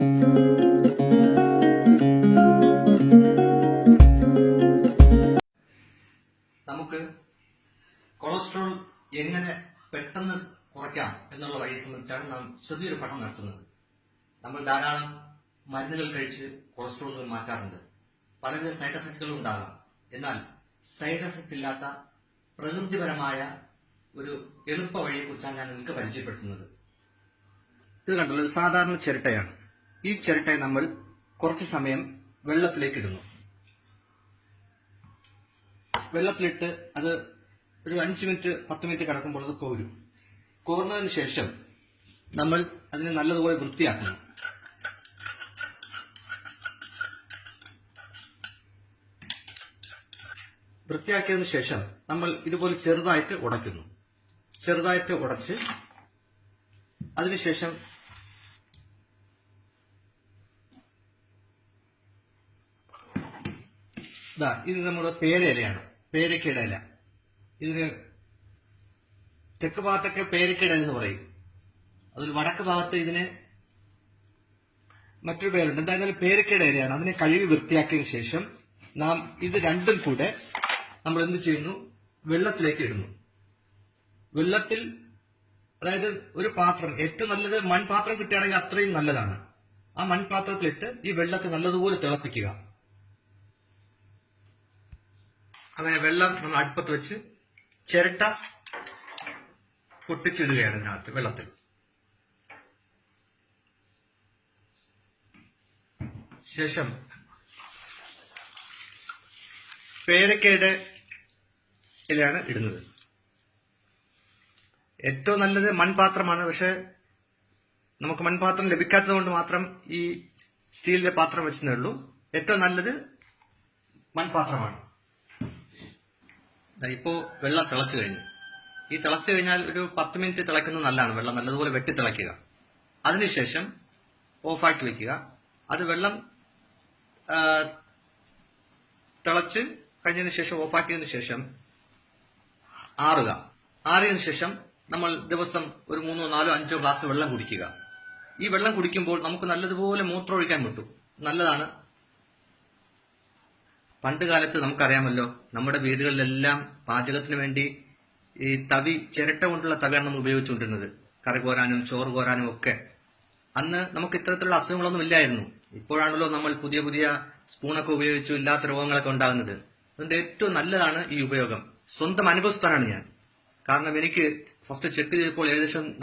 നമുക്ക് കൊളസ്ട്രോൾ എങ്ങനെ പെട്ടെന്ന് കുറയ്ക്കാം എന്നുള്ള വഴിയെ സംബന്ധിച്ചാണ് നാം ചെറിയൊരു പഠനം നടത്തുന്നത്. നമ്മൾ ധാരാളം മരുന്നുകൾ കഴിച്ച് കൊളസ്ട്രോൾ മാറ്റാറുണ്ട്. പലവിധ സൈഡ് എഫക്റ്റുകളും ഉണ്ടാകാം. എന്നാൽ സൈഡ് എഫക്റ്റ് ഇല്ലാത്ത പ്രകൃതിപരമായ ഒരു എളുപ്പ വഴിയെക്കുറിച്ചാണ് ഞാൻ നിങ്ങൾക്ക് പരിചയപ്പെടുത്തുന്നത്. ഇത് ഇത് സാധാരണ ചിരട്ടയാണ്. ഈ ചിരട്ട നമ്മൾ കുറച്ച് സമയം വെള്ളത്തിലേക്ക് ഇടുന്നു. വെള്ളത്തിലിട്ട് അത് ഒരു അഞ്ച് മിനിറ്റ് പത്ത് മിനിറ്റ് കിടക്കുമ്പോൾ അത് കോരും. കോർന്നതിന് ശേഷം നമ്മൾ അതിനെ നല്ലതുപോലെ വൃത്തിയാക്കണം. വൃത്തിയാക്കിയതിനു ശേഷം നമ്മൾ ഇതുപോലെ ചെറുതായിട്ട് ഉടയ്ക്കുന്നു. ചെറുതായിട്ട് ഉടച്ച് അതിനുശേഷം ഇതാ ഇത് നമ്മുടെ പേരയിലയാണ് പേരക്കയുടെ ഇല ഇതിന് തെക്ക് ഭാഗത്തൊക്കെ പേരക്കയുടെ എന്ന് പറയും. അതിൽ വടക്ക് ഭാഗത്ത് ഇതിന് മറ്റൊരു പേരുണ്ട്. എന്തായാലും പേരക്കയുടെ ഇലയാണ് അതിനെ കഴുകി വൃത്തിയാക്കിയതിനു ശേഷം നാം ഇത് രണ്ടും കൂടെ നമ്മൾ എന്ത് ചെയ്യുന്നു? വെള്ളത്തിലേക്ക് ഇടുന്നു. വെള്ളത്തിൽ അതായത് ഒരു പാത്രം ഏറ്റവും നല്ലത് മൺപാത്രം കിട്ടുകയാണെങ്കിൽ അത്രയും നല്ലതാണ്. ആ മൺപാത്രത്തിലിട്ട് ഈ വെള്ളത്തെ നല്ലതുപോലെ തിളപ്പിക്കുക. അങ്ങനെ വെള്ളം നമ്മൾ അടുപ്പത്ത് വെച്ച് ചിരട്ട പൊട്ടിച്ചിടുകയാണ് ഇതിനകത്ത് വെള്ളത്തിൽ. ശേഷം പേരക്കയുടെ ഇലയാണ് ഇടുന്നത്. ഏറ്റവും നല്ലത് മൺപാത്രമാണ് പക്ഷെ നമുക്ക് മൺപാത്രം ലഭിക്കാത്തത് കൊണ്ട് മാത്രം ഈ സ്റ്റീലിന്റെ പാത്രം വെച്ചതേ ഉള്ളൂ. ഏറ്റവും നല്ലത് മൺപാത്രമാണ്. ദാ ഇപ്പോ വെള്ളം തിളച്ചു കഴിഞ്ഞു. ഈ തിളച്ചു കഴിഞ്ഞാൽ ഒരു പത്ത് മിനിറ്റ് തിളക്കുന്നത് നല്ലതാണ്. വെള്ളം നല്ലതുപോലെ വെട്ടി തിളയ്ക്കുക. അതിനുശേഷം ഓഫാക്കി വെക്കുക. അത് വെള്ളം തിളച്ച് കഴിഞ്ഞതിന് ശേഷം ഓഫാക്കിയതിനു ശേഷം ആറുക. ആറിയതിനു ശേഷം നമ്മൾ ദിവസം ഒരു മൂന്നോ നാലോ അഞ്ചോ ഗ്ലാസ് വെള്ളം കുടിക്കുക. ഈ വെള്ളം കുടിക്കുമ്പോൾ നമുക്ക് നല്ലതുപോലെ മൂത്രമൊഴിക്കാൻ പറ്റും. നല്ലതാണ്. പണ്ട് കാലത്ത് നമുക്കറിയാമല്ലോ നമ്മുടെ വീടുകളിലെല്ലാം പാചകത്തിന് വേണ്ടി ഈ തവി ചിരട്ട കൊണ്ടുള്ള തവിയാണ് നമ്മൾ ഉപയോഗിച്ചുകൊണ്ടിരുന്നത്. കറി കോരാനും ചോറ് കോരാനും ഒക്കെ. അന്ന് നമുക്ക് ഇത്തരത്തിലുള്ള അസുഖങ്ങളൊന്നും ഇല്ലായിരുന്നു. ഇപ്പോഴാണല്ലോ നമ്മൾ പുതിയ പുതിയ സ്പൂണൊക്കെ ഉപയോഗിച്ചു ഇല്ലാത്ത രോഗങ്ങളൊക്കെ ഉണ്ടാകുന്നത്. അതുകൊണ്ട് ഏറ്റവും നല്ലതാണ് ഈ ഉപയോഗം. സ്വന്തം അനുഭവസ്ഥാനാണ് ഞാൻ. കാരണം എനിക്ക് ഫസ്റ്റ് ചെക്ക് ചെയ്തപ്പോൾ ഏകദേശം